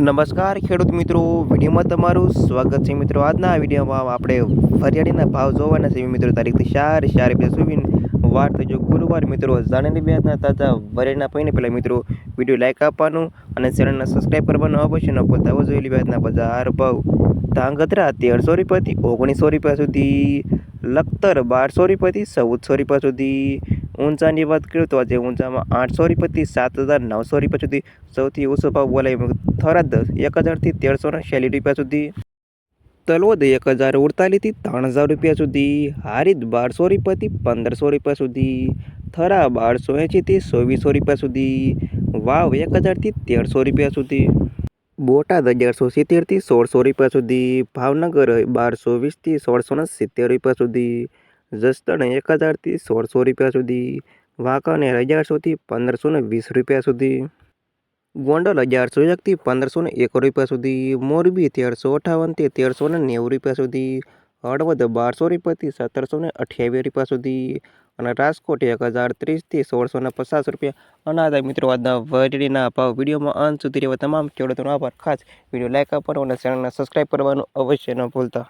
નમસ્કાર, ખેડૂત મિત્રો. વિડીયોમાં તમારું સ્વાગત છે મિત્રો. આજના વિડીયોમાં આપણે ફરિયાળીના ભાવ જોવાના છે. મિત્રો તારીખ ચાર ચાર બે સુવીન વાર થયો ગુરુવાર મિત્રો જાણેલી બેના તાજા વરિયાળીના પૈને પહેલાં મિત્રો, વીડિયો લાઇક આપવાનું અને ચેનલને સબસ્ક્રાઈબ કરવાનું અવશ્ય ન ભૂલતા. હોય જોયેલી બેના બજાર ભાવ. ધાંગધ્રા તેરસો રૂપિયાથી ઓગણીસો રૂપિયા સુધી, લખતર બારસો રૂપિયાથી ચૌદસો રૂપિયા સુધી ઊંચાની વાત કરું તો આજે ઊંચામાં આઠસો રૂપિયાથી સાત હજાર નવસો રૂપિયા સુધી સૌથી ઓછો ભાવ બોલાય થરાદ એક હજારથી તેરસો ને રૂપિયા સુધી. તલોદ એક હજાર અડતાલીસથી ત્રણ હજાર રૂપિયા સુધી. હારીદ બારસો રૂપિયાથી પંદરસો રૂપિયા સુધી. થરા બારસો એંશીથી ચોવીસો રૂપિયા સુધી. વાવ એક હજારથી તેરસો રૂપિયા સુધી. બોટાદ અગિયારસો સિત્તેરથી સોળસો રૂપિયા સુધી. ભાવનગર બારસો વીસથી સોળસો ને સિત્તેર રૂપિયા સુધી. જસદણ એક હજારથી સોળસો રૂપિયા સુધી વાંકાનેર અગિયારસોથી પંદરસો ને વીસ રૂપિયા સુધી, ગોંડલ અગિયારસો એકથી પંદરસો ને એક રૂપિયા સુધી, મોરબી તેરસો અઠાવનથી તેરસો ને નેવું રૂપિયા સુધી, હળવદ બારસો રૂપિયાથી સત્તરસો ને અઠ્યાવીસ રૂપિયા સુધી અને રાજકોટ એક હજાર ત્રીસથી સોળસો ને પચાસ રૂપિયા. અને આ મિત્રો, આજના વરીડીના ભાવ વિડીયોમાં અંત સુધી રહેવા તમામ ખેડૂતોનો આભાર. ખાસ વીડિયો લાઈક આપવાનો અને ચેનલને સબસ્ક્રાઈબ કરવાનું અવશ્ય ન ભૂલતા.